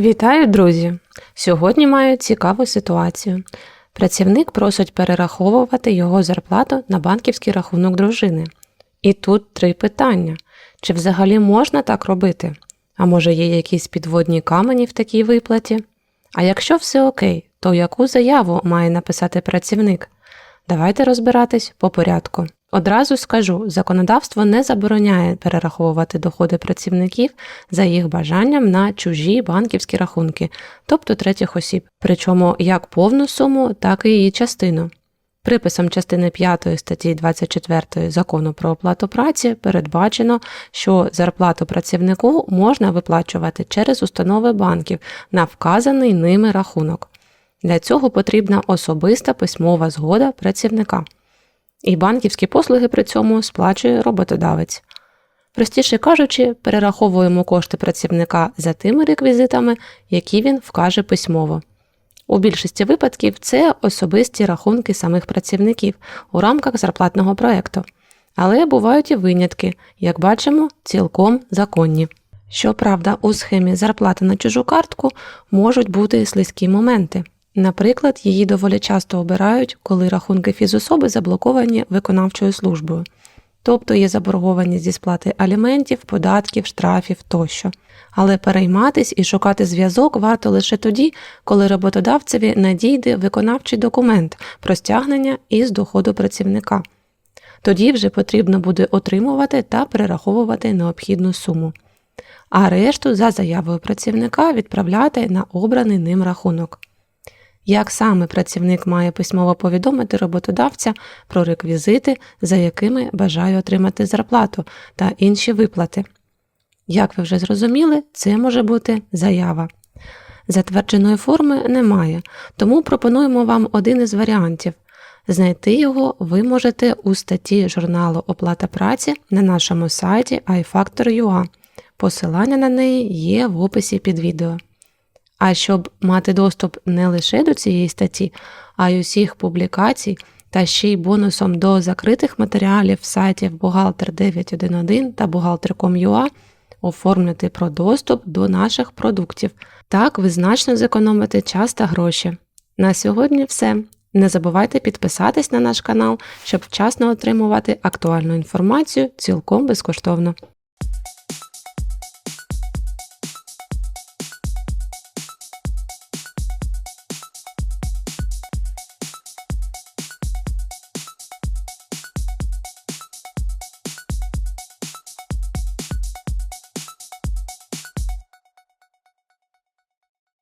Вітаю, друзі! Сьогодні маю цікаву ситуацію. Працівник просить перераховувати його зарплату на банківський рахунок дружини. І тут три питання: чи взагалі можна так робити? А може є якісь підводні камені в такій виплаті? А якщо все окей, то яку заяву має написати працівник? Давайте розбиратись по порядку. Одразу скажу, законодавство не забороняє перераховувати доходи працівників за їх бажанням на чужі банківські рахунки, тобто третіх осіб, причому як повну суму, так і її частину. Приписом частини 5 статті 24 закону про оплату праці передбачено, що зарплату працівнику можна виплачувати через установи банків на вказаний ними рахунок. Для цього потрібна особиста письмова згода працівника. І банківські послуги при цьому сплачує роботодавець. Простіше кажучи, перераховуємо кошти працівника за тими реквізитами, які він вкаже письмово. У більшості випадків це особисті рахунки самих працівників у рамках зарплатного проєкту. Але бувають і винятки, як бачимо, цілком законні. Щоправда, у схемі зарплати на чужу картку можуть бути слизькі моменти. Наприклад, її доволі часто обирають, коли рахунки фізособи заблоковані виконавчою службою, тобто є заборгованість зі сплати аліментів, податків, штрафів тощо. Але перейматись і шукати зв'язок варто лише тоді, коли роботодавцеві надійде виконавчий документ про стягнення із доходу працівника. Тоді вже потрібно буде отримувати та перераховувати необхідну суму, а решту за заявою працівника відправляти на обраний ним рахунок. Як саме працівник має письмово повідомити роботодавця про реквізити, за якими бажає отримати зарплату та інші виплати? Як ви вже зрозуміли, це може бути заява. Затвердженої форми немає, тому пропонуємо вам один із варіантів. Знайти його ви можете у статті журналу Оплата праці на нашому сайті iFactor.ua. Посилання на неї є в описі під відео. А щоб мати доступ не лише до цієї статті, а й усіх публікацій та ще й бонусом до закритих матеріалів сайтів Бухгалтер 911 та Бухгалтер.com.ua оформлюйте про доступ до наших продуктів. Так ви значно зекономите час та гроші. На сьогодні все. Не забувайте підписатись на наш канал, щоб вчасно отримувати актуальну інформацію цілком безкоштовно.